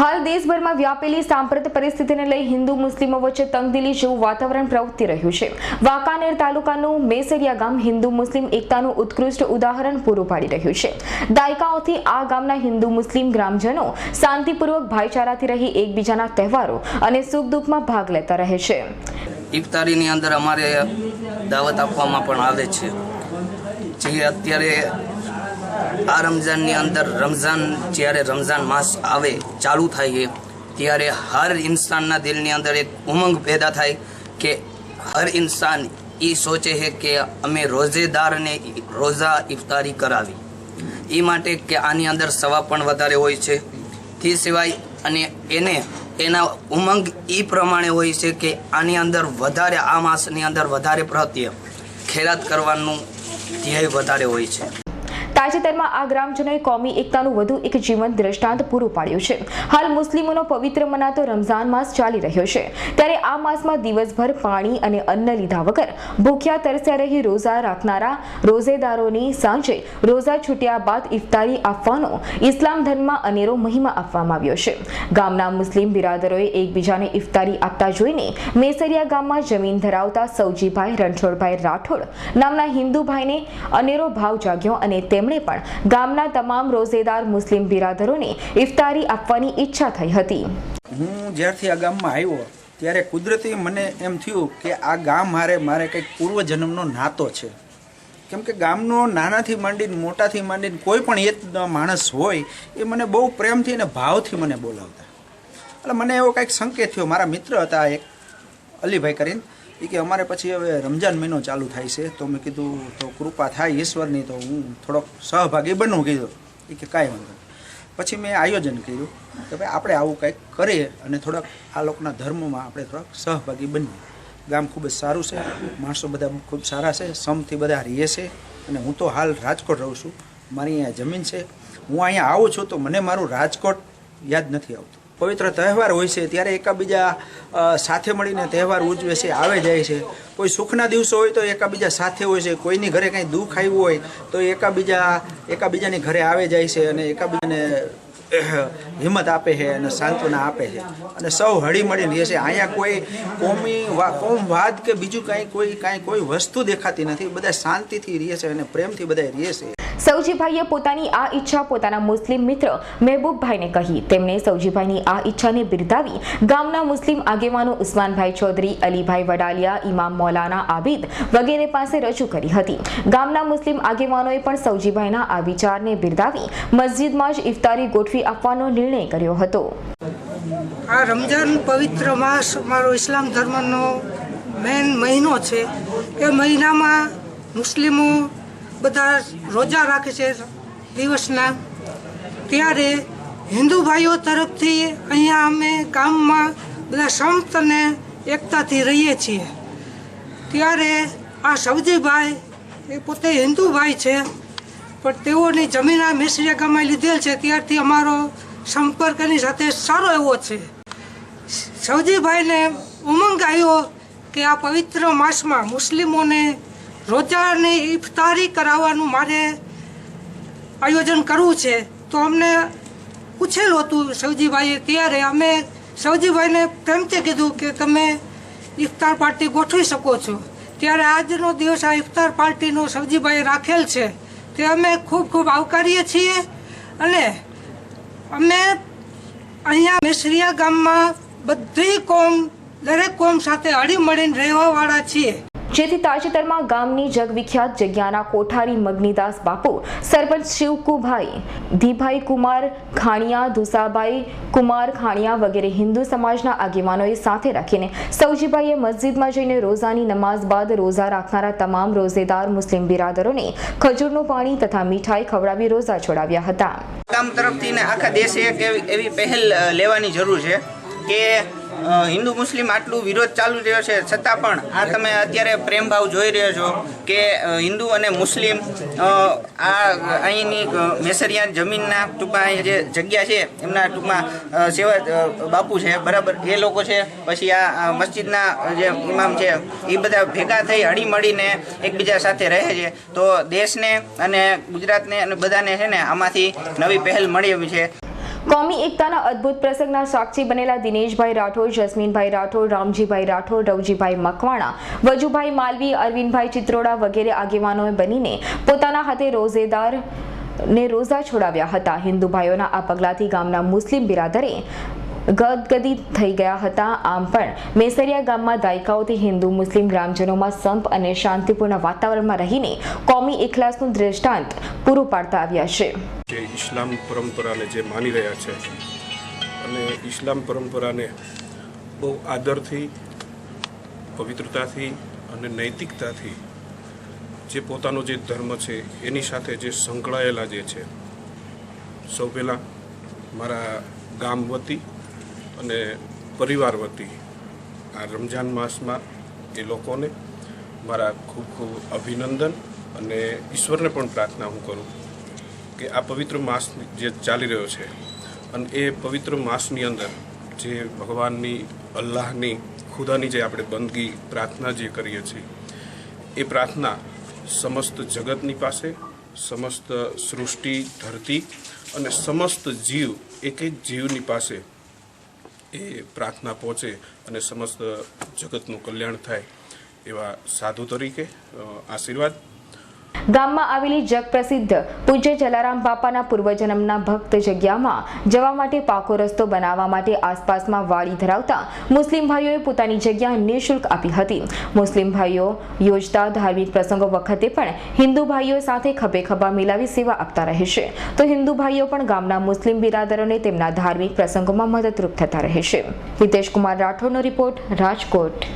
હાલ દેશભરમાં વ્યાપેલી સાંપ્રત પરિસ્થિતિને લઈ હિન્દુ મુસ્લિમો વચ્ચે તંગદિલી જેવું વાતાવરણ પ્રવર્તી રહ્યું છે. વાંકાનેર તાલુકાનું મેસરિયા ગામ હિન્દુ મુસ્લિમ એકતાનું ઉત્કૃષ્ટ ઉદાહરણ પૂરું પાડી રહ્યું છે. દાયકાઓથી આ ગામના હિન્દુ મુસ્લિમ ગ્રામજનો શાંતિપૂર્વક ભાઈચારાથી રહી એકબીજાના તહેવારો અને સુખ દુઃખમાં ભાગ લેતા રહે છે. ઇફતારીની અંદર અમારે દાવત આપવામાં પણ આવે છે. જે અત્યારે આ રમઝાનની અંદર રમઝાન, જ્યારે રમઝાન માસ આવે ચાલુ થાય છે. ત્યારે હર ઇન્સાનના દિલની અંદર એક ઉમંગ પેદા થાય કે હર ઇન્સાન એ સોચે છે કે અમે રોજેદારને રોઝા ઇફતારી કરાવી. એ માટે કે આની અંદર સવા પણ વધારે હોય છે. તે સિવાય અને એને એના ઉમંગ એ પ્રમાણે હોય છે કે આની અંદર વધારે આ માસની અંદર વધારે પ્રત્યે ખેરાત કરવાનું ધ્યેય વધારે હોય છે. તાજેતરમાં આ ગ્રામજનોએ કોમી એકતાનું વધુ એક જીવંત દ્રષ્ટાંત પૂરું પાડ્યું છે. હાલ મુસ્લિમોનો પવિત્ર મનાતો રમઝાન માસ ચાલી રહ્યો છે. ત્યારે આ માસમાં દિવસભર પાણી અને અન્ન લીધા વગર ભૂખ્યા તરસ્યા રહી રોઝા રાખનારા રોઝેદારોની સાંજે રોઝા છૂટ્યા બાદ ઇફતારી આપવાનો ઇસ્લામ ધર્મમાં અનેરો મહિમા આપવામાં આવ્યો છે. ગામના મુસ્લિમ બિરાદરોએ એકબીજાને ઇફતારી આપતા જોઈને મેસરિયા ગામમાં જમીન ધરાવતા સૌજીભાઈ રણછોડભાઈ રાઠોડ નામના હિન્દુભાઈને અનેરો ભાવ જાગ્યો અને તેમણે પણ ગામના તમામ રોજેદાર મુસ્લિમ બિરાદરોને ઇફતારી આપવાની ઈચ્છા થઈ હતી. હું જ્યારથી આ ગામમાં આવ્યો, ત્યારે કુદરતી મને એમ થયું કે આ ગામ મારે મારે કંઈક પૂર્વજન્મનો નાતો છે. કેમ કે ગામનો નાનાથી માંડીને મોટાથી માંડીને કોઈ પણ એક માણસ હોય, એ મને બહુ પ્રેમથી અને ભાવથી મને બોલાવતા. એટલે મને એવો કંઈક સંકેત થયો. મારા મિત્ર હતા એક અલીભાઈ કરીને એ કે અમારે પછી હવે રમજાન મહિનો ચાલુ થાય છે, તો મેં કીધું, તો કૃપા થાય ઈશ્વરની, તો હું થોડોક સહભાગી બનવું, કીધું. એ કે, કાંઈ વાંધો. પછી મેં આયોજન કર્યું કે ભાઈ, આપણે આવું કંઈક કરીએ અને થોડાક આ લોકોના ધર્મમાં આપણે થોડાક સહભાગી બનીએ. ગામ ખૂબ જ સારું છે, માણસો બધા ખૂબ સારા છે, સમથી બધા રહીએ છે અને હું તો હાલ રાજકોટ રહું છું. મારી અહીંયા જમીન છે. હું અહીંયા આવું છું તો મને મારું રાજકોટ યાદ નથી આવતું. પવિત્ર તહેવાર હોય છે, ત્યારે એકાબીજા સાથે મળીને તહેવાર ઉજવે છે, આવે જાય છે. કોઈ સુખના દિવસો હોય તો એકાબીજા સાથે હોય છે, કોઈની ઘરે કંઈ દુઃખ આવ્યું હોય તો એકાબીજા, એકાબીજાની ઘરે આવે જાય છે અને એકાબીજાને હિંમત આપે છે અને સાંત્વના આપે છે. અને સૌ હળી મળીને રહે છે. અહીંયા કોઈ કોમી કોમવાદ કે બીજું કાંઈ કોઈ કાંઈ કોઈ વસ્તુ દેખાતી નથી. બધા શાંતિથી રહે છે અને પ્રેમથી બધા રહે છે. સૌજીભાઈએ પોતાની આ ઈચ્છા પોતાના મુસ્લિમ મિત્ર મહેબૂબભાઈને કહી. તેમણે સૌજીભાઈની આ ઈચ્છાને બિરદાવી ગામના મુસ્લિમ આગેવાનો ઉસ્માનભાઈ ચૌધરી, અલીભાઈ વડાલિયા ઇમામ મૌલાના આબિદ વગેરે પાસે રજૂ કરી હતી. ગામના મુસ્લિમ આગેવાનોએ પણ સૌજીભાઈના આ વિચારને બિરદાવી મસ્જિદમાં જ ઇફતારી ગોઠવી આપવાનો નિર્ણય કર્યો હતો. આ રમજાન પવિત્ર માસ અમારો ઇસ્લામ ધર્મનો મેન મહિનો છે. એ મહિનામાં મુસ્લિમો બધા રોજા રાખે છે દિવસના. ત્યારે હિન્દુ ભાઈઓ તરફથી અહીંયા અમે ગામમાં બધા સંત અને એકતાથી રહીએ છીએ. ત્યારે આ સૌજીભાઈ એ પોતે હિન્દુ ભાઈ છે, પણ તેઓની જમીન આ મેસરિયા ગામમાં લીધેલ છે. ત્યારથી અમારો સંપર્ક એની સાથે સારો એવો છે. સૌજીભાઈને ઉમંગ આવ્યો કે આ પવિત્ર માસમાં મુસ્લિમોને રોજાની ઇફતારી કરાવવાનું મારે આયોજન કરવું છે. તો અમને પૂછેલું હતું સવજીભાઈએ ત્યારે અમે સવજીભાઈને પ્રેમથી કીધું કે તમે ઇફતાર પાર્ટી ગોઠવી શકો છો. ત્યારે આજનો દિવસ આ ઇફતાર પાર્ટીનો સવજીભાઈ રાખેલ છે. તે અમે ખૂબ ખૂબ આવકારીએ છીએ અને અમે અહીંયા મેસરિયા ગામમાં બધી કોમ દરેક કોમ સાથે હળીમળીને રહેવાવાળા છીએ. જેથી તાજેતરમાં ગામની જગવિખ્યાત જગ્યાના કોઠારી મગનીદાસ બાપુ, સરપંચ શિવકુભાઈ, ધીભાઈ કુમાર ખાણિયા, ધુસાભાઈ કુમાર ખાણિયા વગેરે હિન્દુ સમાજના આગેવાનોએ સાથે રાખીને સૌજીભાઈએ મસ્જિદમાં જઈને રોઝાની નમાઝ બાદ રોઝા રાખનારા તમામ રોઝેદાર મુસ્લિમ બિરાદરોને ખજૂરનું પાણી તથા મીઠાઈ ખવડાવી રોઝા છોડાવ્યા હતા. આખા દેશે એવી પહેલ લેવાની જરૂર છે કે હિન્દુ મુસ્લિમ આટલું વિરોધ ચાલુ રહ્યો છે. છતાં પણ આ તમે અત્યારે પ્રેમ ભાવ જોઈ રહ્યો છો કે હિન્દુ અને મુસ્લિમ આ અહીંની મેસરિયા જમીનના ટૂંકમાં જે જગ્યા છે, એમના ટૂંકમાં સેવા બાપુ છે, બરાબર, એ લોકો છે. પછી આ મસ્જિદના જે ઇમામ છે, એ બધા ભેગા થઈ હળી મળીને એકબીજા સાથે રહે છે. તો દેશને અને ગુજરાતને અને બધાને છે ને, આમાંથી નવી પહેલ મળી આવી છે. કોમી એકતાના અદ્ભુત પ્રસંગના સાક્ષી બનેલા દિનેશભાઈ રાઠોડ, જસ્મીનભાઈ રાઠોડ, રામજીભાઈ રાઠોડ, રવજીભાઈ મકવાણા, વજુભાઈ માલવી, અરવિંદભાઈ ચિત્રોડા વગેરે આગેવાનોએ બનીને પોતાના હાથે રોઝેદાર ને રોઝા છોડાવ્યા હતા. હિન્દુ ભાઈઓના આ પગલાથી ગામના મુસ્લિમ બિરાદરે ગદગદી થઈ ગયા હતા. આમ પણ મેસરિયા ગામમાં દાયકાઓથી હિન્દુ, મુસ્લિમ ગ્રામજનોમાં સંપ અને શાંતિપૂર્ણ વાતાવરણમાં રહીને કોમી એકલાસનું દ્રષ્ટાંત પૂરું પાડતા આવ્યા છે. જે ઇસ્લામ પરંપરાને જે માની રહ્યા છે અને ઇસ્લામ પરંપરાને બહુ આદરથી, પવિત્રતાથી અને નૈતિકતાથી જે પોતાનો જે ધર્મ છે એની સાથે જે સંકળાયેલા જે છે. સૌ પહેલાં મારા ગામ વતી અને પરિવાર વતી આ રમજાન માસમાં એ લોકોને મારા ખૂબ ખૂબ અભિનંદન અને ઈશ્વરને પણ પ્રાર્થના હું કરું કે આ પવિત્ર માસ જે ચાલી રહ્યો છે અને એ પવિત્ર માસની અંદર જે ભગવાનની, અલ્લાહની, ખુદાની જે આપણે બંદગી, પ્રાર્થના જે કરીએ છીએ, એ પ્રાર્થના સમસ્ત જગતની પાસે, સમસ્ત સૃષ્ટિ, ધરતી અને સમસ્ત જીવ, એક એક જીવની પાસે એ પ્રાર્થના પહોંચે અને સમસ્ત જગતનું કલ્યાણ થાય એવા સાધુ તરીકે આશીર્વાદ ગામમાં આવેલી જગપ્રસિદ્ધ પૂજ્ય જલારામ બાપાના પૂર્વજન્મના ભક્ત જગ્યામાં જવા માટે પાકો રસ્તો બનાવવા માટે આસપાસમાં વાડી ધરાવતા મુસ્લિમ ભાઈઓએ પોતાની જગ્યા નિઃશુલ્ક આપી હતી. મુસ્લિમ ભાઈઓ યોજતા ધાર્મિક પ્રસંગો વખતે પણ હિન્દુ ભાઈઓ સાથે ખભે ખભા મિલાવી સેવા આપતા રહેશે તો હિન્દુ ભાઈઓ પણ ગામના મુસ્લિમ બિરાદરોને તેમના ધાર્મિક પ્રસંગોમાં મદદરૂપ થતા રહેશે હિતેશ કુમાર રાઠોડનો રિપોર્ટ, રાજકોટ.